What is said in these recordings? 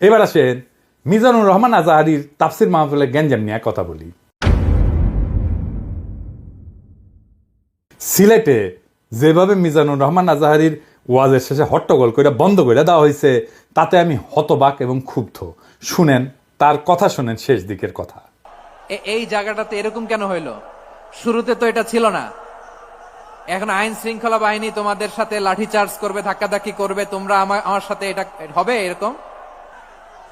এবার আসেন মিজানুর রহমান আজাহারির তাফসির মাহফিলের গ্যাঞ্জাম নিয়ে কথা বলি। সিলেটে যেভাবে মিজানুর রহমান আজাহারির ওয়াজের শেষে হট্টগোল করে বন্ধ করে দেওয়া হয়েছে তাতে আমি হতবাক এবং ক্ষুব্ধ। শুনেন, তার কথা শুনেন শেষ দিকের কথা। এই জায়গাটাতে এরকম কেন হইল? শুরুতে তো এটা ছিল না। এখন আইন শৃঙ্খলা বাহিনী তোমাদের সাথে লাঠি চার্জ করবে, ধাক্কাধাক্কি করবে, তোমরা আমার সাথে এটা হবে এরকম?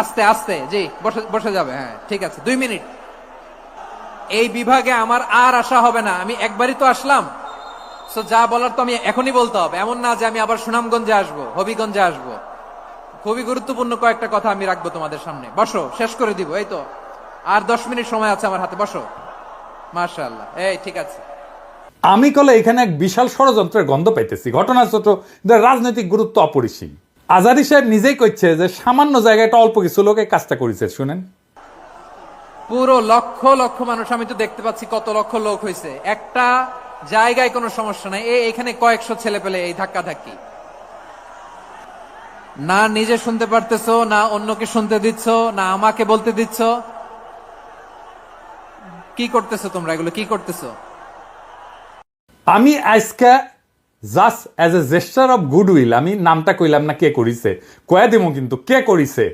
আস্তে আস্তে, জি, বসে বসে যাবে হ্যাঁ ঠিক আছে, দুই মিনিট। এই বিভাগে আমার আর আসা হবে না, আমি একবারই তো আসলাম। সো যা বলার তো আমি এখনই বলতে হবে, এমন না যে আমি আবার সুনামগঞ্জে আসব, হবিগঞ্জে আসব। খুবই গুরুত্বপূর্ণ কয়েকটা কথা আমি রাখব তোমাদের সামনে। বসো, শেষ করে দিব, এই তো। আর দশ মিনিট সময় আছে আমার হাতে, বসো। মার্শাল্লাহ এই, ঠিক আছে। আমি কলে এখানে এক বিশাল ষড়যন্ত্রের গন্ধ পাইতেছি ঘটনা ছোট রাজনৈতিক গুরুত্ব অপরিসীম। আজারি সাহেব নিজেই কইছে যে সামান্য জায়গায় একটা অল্প কিছু লোকে কাজটা করেছে শুনেন। পুরো লক্ষ লক্ষ মানুষ আমি তো দেখতে পাচ্ছি কত লক্ষ লোক হয়েছে একটা জায়গায় কোনো সমস্যা নাই। এই এখানে কয়েকশো ছেলে পেলে এই ধাক্কা ধাক্কি। না নিজে শুনতে পারতেছো না অন্যকে শুনতে দিচ্ছ না আমাকে বলতে দিচ্ছ। কি করতেছো তোমরা এগুলো? কি করতেছো? আমি আজকে just as a jester of goodwill আমি নামটা কইলাম না কে করিছে, কয়া দিমো কিন্তু কে করিছে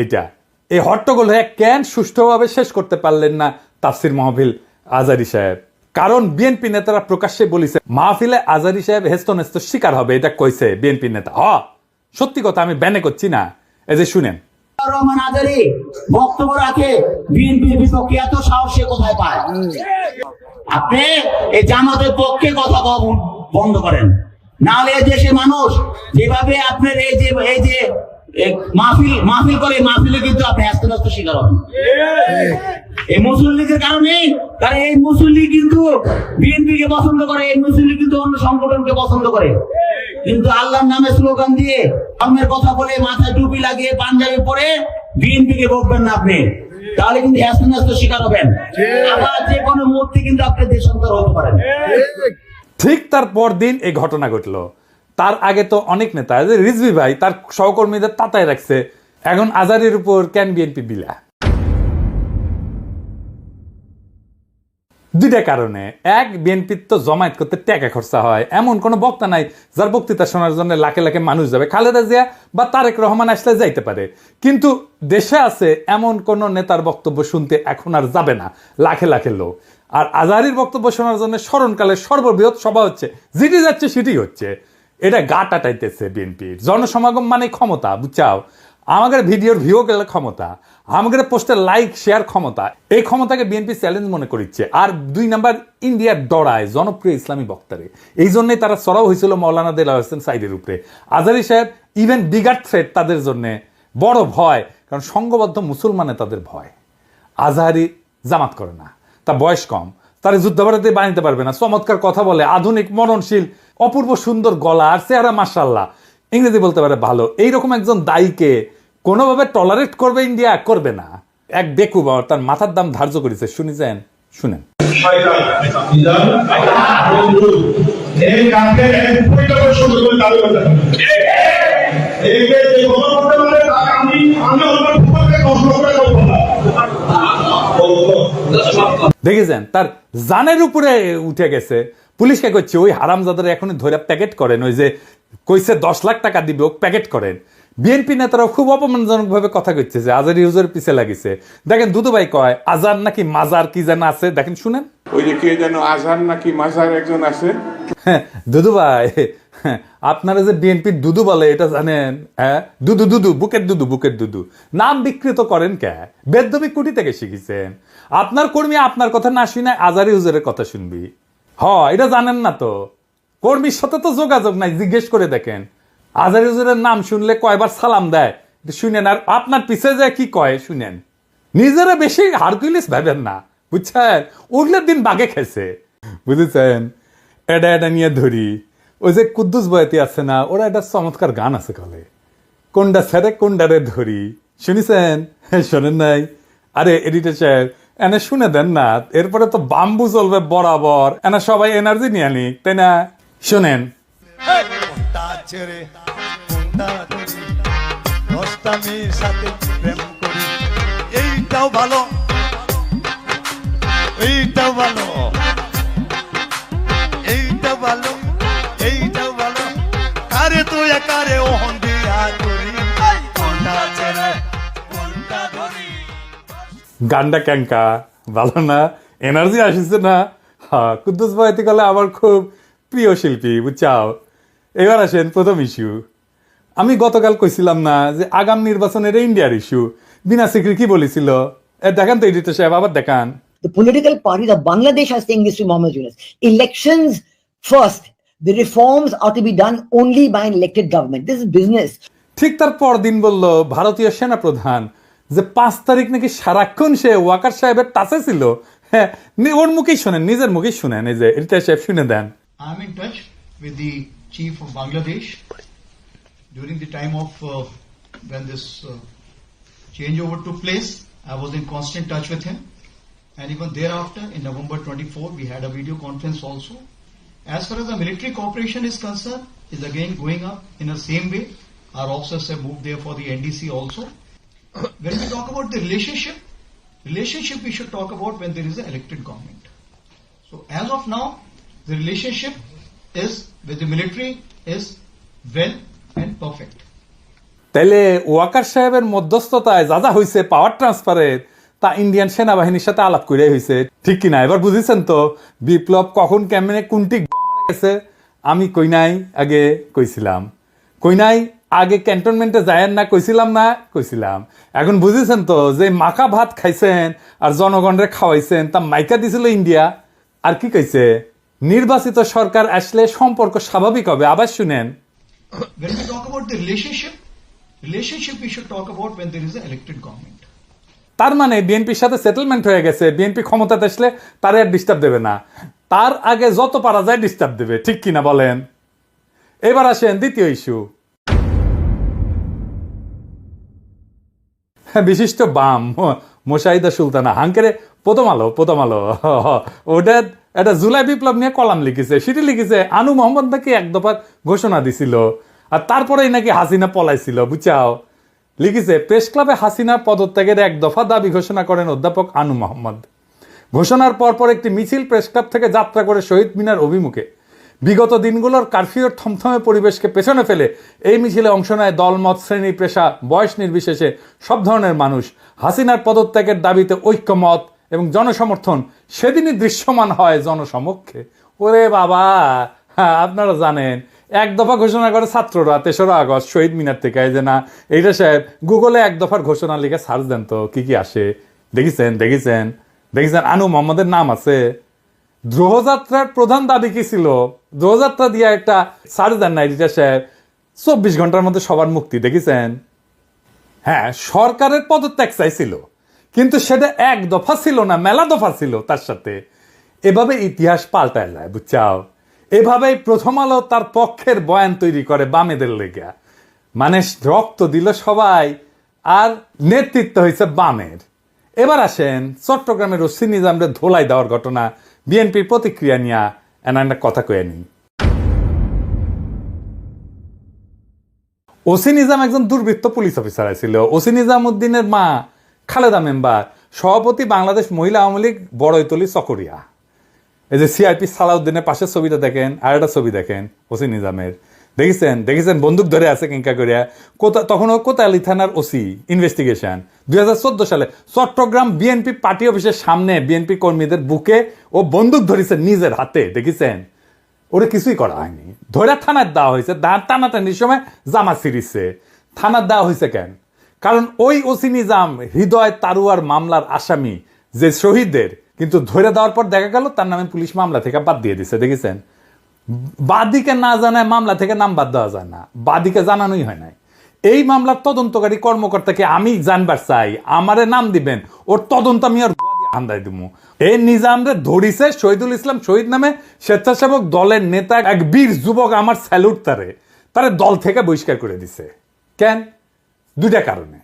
এইটা। এই হট্টগোল হয়ে কেন সুষ্ঠুভাবে শেষ করতে পারলেন না তাফসির মাহফিল আজারি সাহেব? কারণ বিএনপি নেতারা প্রকাশ্যে বলিছে, মাহফিলে আজারি সাহেব হেস্ত নেস্ত শিকার হবে, এটা কইছে বিএনপি নেতা। হ, সত্যি কথা আমি ব্যানে করছি না। এই যে শুনেন। আপনি এই জামাতের পক্ষে কথা কওয়া বন্ধ করেন। নাহলে দেশের মানুষ যেভাবে আপনার এই যে এই যে মাহফিল মাহফিল করে মাহফিলে কিন্তু আপনি আস্তে আস্তে শিকার হবেন। এই মুসলিম লীগের কারণে কারণ এই মুসলিম লীগ কিন্তু বিএনপি কে পছন্দ করে এই মুসলিম লীগ কিন্তু অন্য সংগঠনকে পছন্দ করে। কিন্তু আল্লাহর নামে স্লোগান দিয়ে ধর্মের কথা বলে মাথায় টুপি লাগিয়ে পাঞ্জাবি পরে বিএনপি কে বকবেন না আপনি। তাহলে কিন্তু আস্তে আস্তে শিকার হবেন। আবার যে কোনো মুহূর্তে কিন্তু আপনি দেশান্তর হতে পারেন। ঠিক তার পর দিন এই ঘটনা ঘটলো। তার আগে তো অনেক নেতা রিজভি ভাই, তার সহকর্মীদের তাতায় রাখছে। এখন আজারের উপর ক্যান বিএনপি বিলা? দুইটা কারণে। এক, বিএনপির তো জমায়েত করতে টাকা খরচা হয়। এমন কোনো বক্তা নাই যার বক্তৃতা শোনার জন্য লাখে লাখে মানুষ যাবে। খালেদা জিয়া বা তারেক রহমান আসলে যাইতে পারে। কিন্তু দেশে আছে এমন কোন নেতার বক্তব্য শুনতে এখন আর যাবে না। লাখে লাখে লোক। আর আজারির বক্তব্য শোনার জন্য স্মরণকালের সর্ববৃহৎ সভা হচ্ছে। যেটি যাচ্ছে, সেটি হচ্ছে। এটা গা টাটাইতেছে বিএনপির। জনসমাগম মানে ক্ষমতা, বুঝছাও? আমাদের ভিডিওর ভিউ গেলে ক্ষমতা, আমাদের পোস্টের লাইক শেয়ার ক্ষমতা। এই ক্ষমতাকে বিএনপি চ্যালেঞ্জ মনে করিচ্ছে। আর দুই নাম্বার ইন্ডিয়ার দড়ায় জনপ্রিয় ইসলামী বক্তারে। এই জন্যই তারা সরাও হয়েছিল মৌলানা দেলা হোসেন সাইডের উপরে। আজারি সাহেব ইভেন বিগার থ্রেট তাদের জন্য বড় ভয়, কারণ সংঘবদ্ধ মুসলমানে তাদের ভয়। আজহারি জামাত করে না। তার বয়স কম। তারা যুদ্ধাপরাধে বানাইতে পারবে না। চমৎকার কথা বলে, আধুনিক মননশীল অপূর্ব সুন্দর গলা আর চেহারা মাসাল্লাহ ইংরেজি বলতে পারে ভালো। এইরকম একজন দায়ীকে কোনোভাবে টলারেট করবে ইন্ডিয়া করবে না। এক বেকুব তার মাথার দাম ধার্য করেছে। শুনেছেন শুনেন। শয়তান মিজান এই কাজের এক পরিকল্পনা সুন্দর করে চালু করতে হবে এই যে যে কোনো করতে পারে তাকে আমি দেখেছেন? তার জানের উপরে উঠে গেছে। পুলিশকে করছে ওই হারামজাদার এখনই ধরে প্যাকেট করেন। ওই যে কইছে দশ লাখ টাকা দিবে ও প্যাকেট করেন। বিএনপি নেতারাও খুব অপমানজনক ভাবে কথা কইছে যে আজার ইউজের পিছে লাগিছে। দেখেন দুদুভাই কয় আজার নাকি মাজার কি যেন আছে? দেখেন শুনেন। ওই যে কে যেন আজহার নাকি মাজার একজন আছে? হ্যাঁ, দুদু ভাই হ্যাঁ, আপনারা যে বিএনপির দুদু বলে এটা জানেন হ্যাঁ? দুদু দুদু বুকের দুদু বুকের দুদু। নাম বিকৃত করেন কে? বেদবি কুটি থেকে শিখেছেন। আপনার কর্মী আপনার কথা না শুনে আজারি হুজুরের কথা শুনবি? হ এটা জানেন না তো। কর্মীর সাথে তো যোগাযোগ নাই, জিজ্ঞেস করে দেখেন। আজারি হুজুরের নাম শুনলে কয়বার সালাম দেয়? শুনেন, আর আপনার পিছে যে কি কয়? শুনেন। নিজেরা বেশি হারকুলিস ভাবেন না, বুঝছেন? ওগুলোর দিন বাগে খেয়েছে বুঝেছেন? এটা এটা নিয়ে ধরি। ওই যে কুদ্দুস বয়াতি আছে না, ওরা একটা চমৎকার গান আছে কলে। কোনটা ছেড়ে কোনটারে ধরি। শুনিছেন? শোনেন নাই। আরে, এডিটর সাহেব এনে শুনে দেন না এরপরে তো বাম্বু চলবে বরাবর এনা সবাই এনার্জি নিয়ে নিক তাই না শোনেন সাথে প্রেম এইটাও ভালো এইটাও ভালো এইটা ভালো এইটাও ভালো কারে তো একারে ওহন গানটা ক্যাঙ্কা ভালো না এনার্জি আসিছে না হ্যাঁ কুদ্দুস বয়াতি কলে আমার খুব প্রিয় শিল্পী বুঝছাও এবার আসেন প্রথম ইস্যু আমি গতকাল কইছিলাম না যে আগাম নির্বাচনের ইন্ডিয়ার ইস্যু বিনা সিকরি কি বলেছিল দেখান তো এডিটর সাহেব আবার দেখান the political parties of Bangladesh are saying this to Mohammed Yunus. Elections first. The reforms are to be done only by an elected government. This is business. ঠিক তার পরদিন বলল ভারতীয় সেনা প্রধান যে পাঁচ তারিখ নাকি সারাক্ষণ সে ওয়াকার সাহেবের টাচে ছিল হ্যাঁ ওর মুখেই শোনেন নিজের মুখেই শুনেন এই যে এডিটর সাহেব শুনে দেন I'm in touch with the chief of Bangladesh during the time of uh, when this uh, changeover took place. I was in constant touch with him, and even thereafter, in November 24, we had a video conference also. As far as the military cooperation is concerned, is again going up in the same way. Our officers have moved there for the NDC also. When we talk about the relationship, relationship we should talk about when there is an elected government. So as of now, the relationship is with the military is well and perfect. তাইলে ওয়াকার সাহেবের মধ্যস্থতায় যা যা হয়েছে পাওয়ার ট্রান্সফারের তা Indian সেনাবাহিনীর সাথে আলাপ করে হয়েছে ঠিক কিনা এবার বুঝেছেন তো বিপ্লব কখন কেমনে কোনটি গেছে আমি কই নাই আগে কইছিলাম কই নাই আগে ক্যান্টনমেন্টে যায়েন না কইছিলাম না কইছিলাম। এখন বুঝেছেন তো যে মাখা ভাত খাইছেন আর জনগণরে খাওয়াইছেন তা মাইকা দিছিল ইন্ডিয়া। আর কি কইছে? নির্বাচিত সরকার আসলে সম্পর্ক স্বাভাবিক হবে। আবার শুনেন। When we talk about the relationship, relationship we should talk about when there is an elected government. তার মানে বিএনপির সাথে সেটেলমেন্ট হয়ে গেছে। বিএনপি ক্ষমতাতে আসলে তারে আর ডিস্টার্ব দেবে না। তার আগে যত পারা যায় ডিস্টার্ব দেবে। ঠিক কিনা বলেন? এবার আসেন দ্বিতীয় ইস্যু বিশিষ্ট বাম মোশাহিদা সুলতানা। হাঙ্কেরে প্রথম আলো প্রথম আলো ওটা একটা জুলাই বিপ্লব নিয়ে কলাম লিখেছে, সেটি লিখেছে, আনু মোহাম্মদ নাকি এক দফার ঘোষণা দিছিল। আর তারপরেই নাকি হাসিনা পলাইছিল বুঝাও লিখেছে, প্রেস ক্লাবে হাসিনা পদত্যাগের এক দফা দাবি ঘোষণা করেন অধ্যাপক আনু মোহাম্মদ। ঘোষণার পরপর একটি মিছিল প্রেস ক্লাব থেকে যাত্রা করে শহীদ মিনার অভিমুখে। বিগত দিনগুলোর কারফিউর থমথমে পরিবেশকে পেছনে ফেলে এই মিছিলে অংশ নেয় দলমত শ্রেণি, পেশা, বয়স নির্বিশেষে সব ধরনের মানুষ। হাসিনার পদত্যাগের দাবিতে ঐক্যমত এবং জনসমর্থন সেদিনই দৃশ্যমান হয় জনসমক্ষে। ওরে বাবা হ্যাঁ আপনারা জানেন, এক দফা ঘোষণা করে ছাত্ররা তেসরা আগস্ট শহীদ মিনার থেকে যে না, এইটা সাহেব, গুগলে এক দফার ঘোষণা লিখে সার্চ দেন তো, কি কি আসে? দেখেছেন দেখেছেন দেখেছেন, আনু মোহাম্মদের নাম আছে। দ্রোহযাত্রার প্রধান দাবি কি ছিল? দ্রোহযাত্রা দিয়ে একটা সার্চ দেন না এডিটার সাহেব। চব্বিশ ঘণ্টার মধ্যে সবার মুক্তি, দেখেছেন? হ্যাঁ সরকারের পদত্যাগ চাইছিল, কিন্তু সেটা এক দফা ছিল না, মেলা দফা ছিল তার সাথে। এভাবে ইতিহাস পাল্টায় যায়, বুঝছাও? এভাবেই প্রথম আলো তার পক্ষের বয়ান তৈরি করে বামেদের লেগা। মানে রক্ত দিল সবাই, আর নেতৃত্ব হয়েছে বামের। এবার আসেন চট্টগ্রামের ওসি নিজামরে ধোলাই দেওয়ার ঘটনা, বিএনপির প্রতিক্রিয়া নিয়ে একটা কথা কয়ে নিই ওসি নিজাম একজন দুর্বৃত্ত পুলিশ অফিসার ছিল ওসি নিজাম উদ্দিনের মা খালেদা মেম্বার, সভাপতি বাংলাদেশ মহিলা আওয়ামী লীগ বড়ইতলি চকরিয়া। এই যে সিআইপি সালাউদ্দিনের পাশের ছবিটা দেখেন আর একটা ছবি দেখেন ওসি নিজামের। দেখেছেন দেখেছেন বন্দুক ধরে আছে কিঙ্কা করিয়া কোথা তখনও কোতালি থানার ওসি ইনভেস্টিগেশন দুই সালে চট্টগ্রাম বিএনপি পার্টি অফিসের সামনে বিএনপি কর্মীদের বুকে ও বন্দুক ধরেছে নিজের হাতে, দেখেছেন? ওরে কিছুই করা হয়নি। ধরে থানার দেওয়া হয়েছে দাঁড় টানাটানির সময় জামা ছিঁড়িছে। থানার দেওয়া হয়েছে কেন? কারণ ওই ওসি নিজাম হৃদয় তারুয়ার মামলার আসামি, যে শহীদদের। কিন্তু ধরে দেওয়ার পর দেখা গেল তার নামে পুলিশ মামলা থেকে বাদ দিয়ে দিছে, দেখেছেন? বাদিকে না জানায় মামলা থেকে নাম বাদ দেওয়া যায় না। বাদিকে জানানোই হয় নাই। এই মামলার তদন্তকারী কর্মকর্তাকে আমি জানবার চাই। আমারে নাম দিবেন। ওর তদন্ত আমি আর আন্দাই দিব এই নিজামরে ধরিছে শহীদুল ইসলাম শহীদ নামে স্বেচ্ছাসেবক দলের নেতা এক বীর যুবক আমার স্যালুট তারে। তারে দল থেকে বহিষ্কার করে দিছে। কেন? দুইটা কারণে।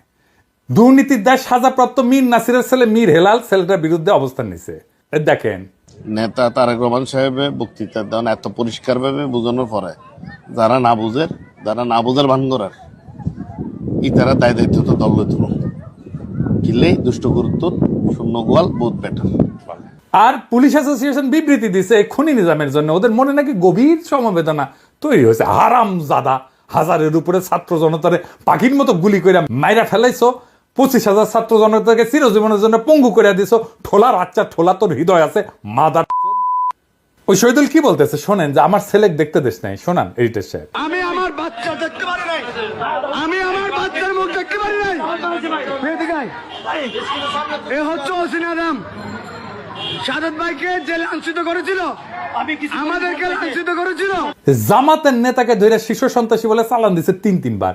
দুর্নীতির দায় সাজাপ্রাপ্ত মীর নাসিরের ছেলে মীর হেলাল ছেলেটার বিরুদ্ধে অবস্থান নিছে। দেখেন নেতা তারেক রহমান সাহেবের বক্তৃতা দেন এত পরিষ্কার ভাবে বোঝানোর পরে, যারা না বুঝের যারা না বুঝের ভান করার ই তারা দায় দায়িত্ব তো দল তুলো কিলে দুষ্ট গুরুত্ব শূন্য গোয়াল বোধ বেটার আর পুলিশ অ্যাসোসিয়েশন বিবৃতি দিছে খুনি নিজামের জন্য। ওদের মনে নাকি গভীর সমবেদনা তৈরি হয়েছে। হারাম জাদা হাজারের উপরে ছাত্র জনতারে পাখির মতো গুলি করে মাইরা ফেলাইছো। পঁচিশ হাজার ছাত্র জনতাকে চিরজীবনের জন্য পঙ্গু করে দিছো। ঠোলার আচ্ছা ঠোলা তোর হৃদয় আছে মাদার ওই শহীদুল কি বলতেছে? শোনেন যে আমার ছেলে দেখতে দেশ নাই। শোনান এডিটর সাহেব। আমি আমার বাচ্চা দেখতে পারি নাই। আমি আমার বাচ্চার মুখ দেখতে পারি নাই। এ হচ্ছে সাদত ভাইকে যে লাঞ্ছিত করেছিল। আমাদেরকে লাঞ্ছিত করেছিল। জামাতের নেতাকে ধরে শিশু সন্ত্রাসী বলে চালান দিছে তিন তিনবার।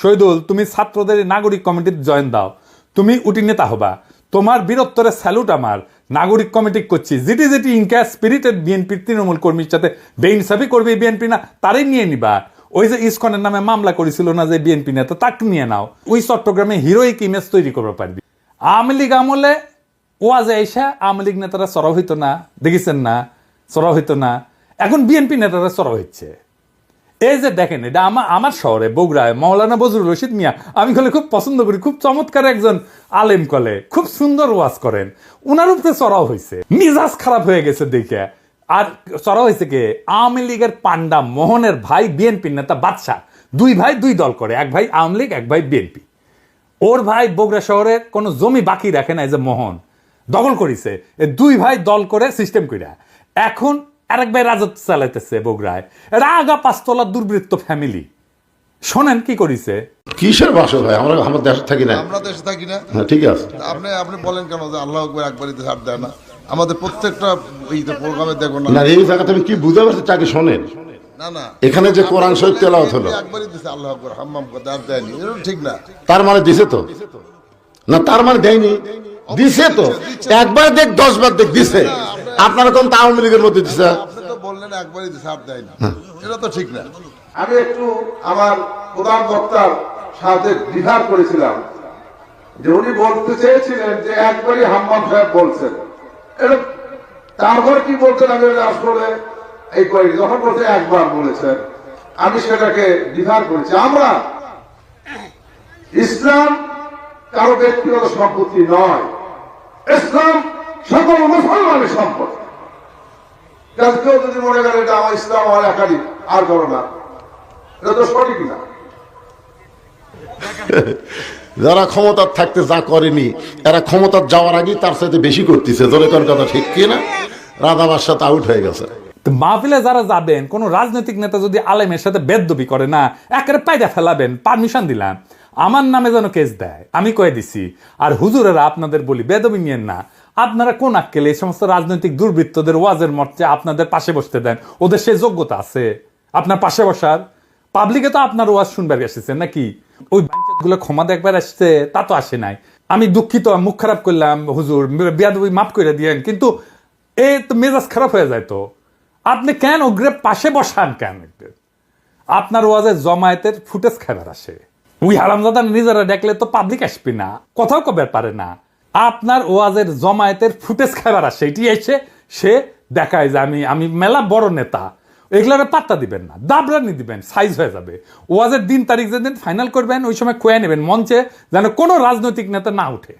শহীদুল, তুমি ছাত্রদের নাগরিক কমিটির জয়েন দাও। তুমি উটি নেতা হবা। তোমার বীরত্বরে স্যালুট আমার। নাগরিক কমিটি করছি। যেটি যেটি ইনকা স্পিরিটেড বিএনপির তৃণমূল কর্মীর সাথে বেইনসাফি করবে বিএনপি না, তারই নিয়ে নিবা। ওই যে ইসকনের নামে মামলা করেছিল না যে বিএনপি নেতা, তাকে নিয়ে নাও। ওই চট্টগ্রামে হিরোইক ইমেজ তৈরি করতে পারবি। আওয়ামী লীগ আমলে ওয়াজে আইসা আওয়ামী লীগ নেতারা সরব হইতো না। দেখেছেন না? সরব হইতো না। এখন বিএনপি নেতারা সরব হচ্ছে এই যে দেখেন, এটা আমার আমার শহরে, বগুড়ায়, মৌলানা বজরুল রশিদ মিয়া, আমি কলে খুব পছন্দ করি, খুব চমৎকার একজন আলেম কলে, খুব সুন্দর ওয়াজ করেন। উনার উপরে চড়াও হয়েছে মিজাজ খারাপ হয়ে গেছে দেখে। আর চড়াও হয়েছে কে? আওয়ামী লীগের পান্ডা মোহনের ভাই বিএনপি নেতা বাদশাহ। দুই ভাই, দুই দল করে, এক ভাই আওয়ামী লীগ, এক ভাই বিএনপি। ওর ভাই বগুড়া শহরে কোনো জমি বাকি রাখে না, এই যে মোহন। দখল করিছে। দুই ভাই দল করে সিস্টেম কইরা। এখন আরেক ভাই রাজত্ব চালাইতেছে বগুড়ায়। এরা আগা পাঁচতলা দুর্বৃত্ত ফ্যামিলি শোনেন কি করিছে? কিসের বাসো ভাই? আমরা আমার দেশে থাকি না। আমরা দেশে থাকি না। হ্যাঁ ঠিক আছে। আপনি আপনি বলেন কেন যে আল্লাহ আকবর একবারই ছাড় দেয় না? আমাদের প্রত্যেকটা এইতে প্রোগ্রামে দেখো না। না এই জায়গাতে আমি কি বুঝতে পারছি চাকরি শোনেন। না না। এখানে যে কোরআন শরীফ তেলাওয়াত হলো। একবারই দিছে আল্লাহ আকবর হাম্মাম করতে আর দেয়নি। এটা ঠিক না। তার মানে দিছে তো? না তার মানে দেয়নি। দিছে তো? একবার দেখ দশ বার দেখ দিছে। আপনারা কোন আওয়ামী লীগের মধ্যে দিছে? আপনি তো বললেন একবারই দিছে আর দেয়নি। এটা তো ঠিক না। আমি একটু আমার প্রধান বক্তার সাথে দ্বিধার করেছিলাম যে উনি বলতে চেয়েছিলেন যে একবারই হাম্মাম সাহেব বলছেন। এটা তারপর কি বলছেন আমি আসলে এই করি যখন বলছে একবার বলেছেন আমি সেটাকে দ্বিধার করেছি আমরা ইসলাম কারও ব্যক্তিগত সম্পত্তি নয়। ইসলাম সকল মুসলমানের সম্পত্তি কারণ কেউ যদি মনে করে এটা আমার ইসলাম আমার একাডি আর করো না। এটা তো সঠিক না। যারা ক্ষমতার থাকতে যা করেনি এরা ক্ষমতার যাওয়ার আগেই তার সাথে বেশি করতেছে। জোরে কোন কথা ঠিক কি না? রাধাবার সাথে আউট হয়ে গেছে। মাহফিলে যারা যাবেন কোন রাজনৈতিক নেতা যদি আলেমের সাথে বেদবি করে না একেবারে পায়দা ফেলাবেন পারমিশন দিলাম। আমার নামে যেন কেস দেয় আমি কয়ে দিছি। আর হুজুরেরা আপনাদের বলি বেদবি নিয়েন না আপনারা কোন আক্কেলে এই সমস্ত রাজনৈতিক দুর্বৃত্তদের ওয়াজের মর্চে আপনাদের পাশে বসতে দেন? ওদের সে যোগ্যতা আছে। আপনার পাশে বসার? পাবলিকে তো আপনার ওয়াজ শুনবার এসেছেন নাকি? ওই গুলো ক্ষমা দেখবার আসছে, তা তো আসে নাই। আমি দুঃখিত মুখ খারাপ করলাম, হুজুর, বিয়াদবি মাফ করে দিয়েন, কিন্তু এ তো মেজাজ খারাপ হয়ে যায় তো। আপনি কেন ওগ্রে পাশে বসান কেন আপনার ওয়াজে জমায়েতের ফুটেজ খাবার আসে। ওই হারামজাদা নিজেরা দেখলে তো পাবলিক আসবে না। কথাও কবে পারে না। আপনার ওয়াজের জমায়েতের ফুটেজ খাবার আসে, এটি এসে সে দেখায় যে আমি আমি মেলা বড় নেতা। এগুলোর পাত্তা দিবেন না দাবরানি দিবেন সাইজ হয়ে যাবে। ওয়াজের দিন তারিখ যেদিন ফাইনাল করবেন, ওই সময় কয়ে নেবেন মঞ্চে যেন কোনো রাজনৈতিক নেতা না উঠে।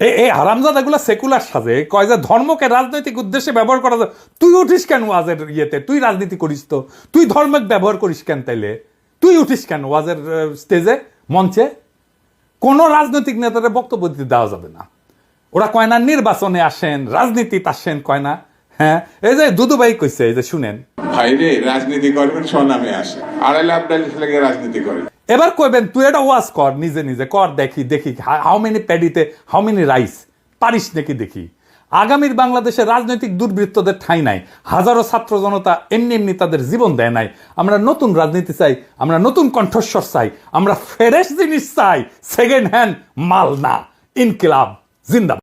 এই এই হারামজাদাগুলো সেকুলার সাজে, কয় যে ধর্মকে রাজনৈতিক উদ্দেশ্যে ব্যবহার করা যায়। তুই উঠিস কেন ওয়াজের ইয়েতে? তুই রাজনীতি করিস তো। তুই ধর্মকে ব্যবহার করিস কেন তাইলে? তুই উঠিস কেন ওয়াজের স্টেজে মঞ্চে? কোনো রাজনৈতিক নেতাদের বক্তব্য দিতে দেওয়া যাবে না। ওরা কয় না নির্বাচনে আসেন রাজনীতিতে আসেন কয় না হ্যাঁ? এই যে দুদুভাই কইছে এই যে শুনেন। ভাইরে রাজনীতি করবেন স্বনামে আসে। আড়াই লাখ ডালিশ লেগে রাজনীতি করেন। এবার কইবেন তুই এটা ওয়াজ কর নিজে নিজে কর দেখি দেখি হাউ মেনি প্যাডিতে হাউ মেনি রাইস পারিস নাকি দেখি? আগামীর বাংলাদেশে রাজনৈতিক দুর্বৃত্তদের ঠাঁই নাই। হাজারো ছাত্র জনতা এমনি এমনি তাদের জীবন দেয় নাই। আমরা নতুন রাজনীতি চাই আমরা নতুন কণ্ঠস্বর চাই আমরা ফ্রেশ জিনিস চাই। সেকেন্ড হ্যান্ড মাল না। ইনকিলাব জিন্দাবাদ।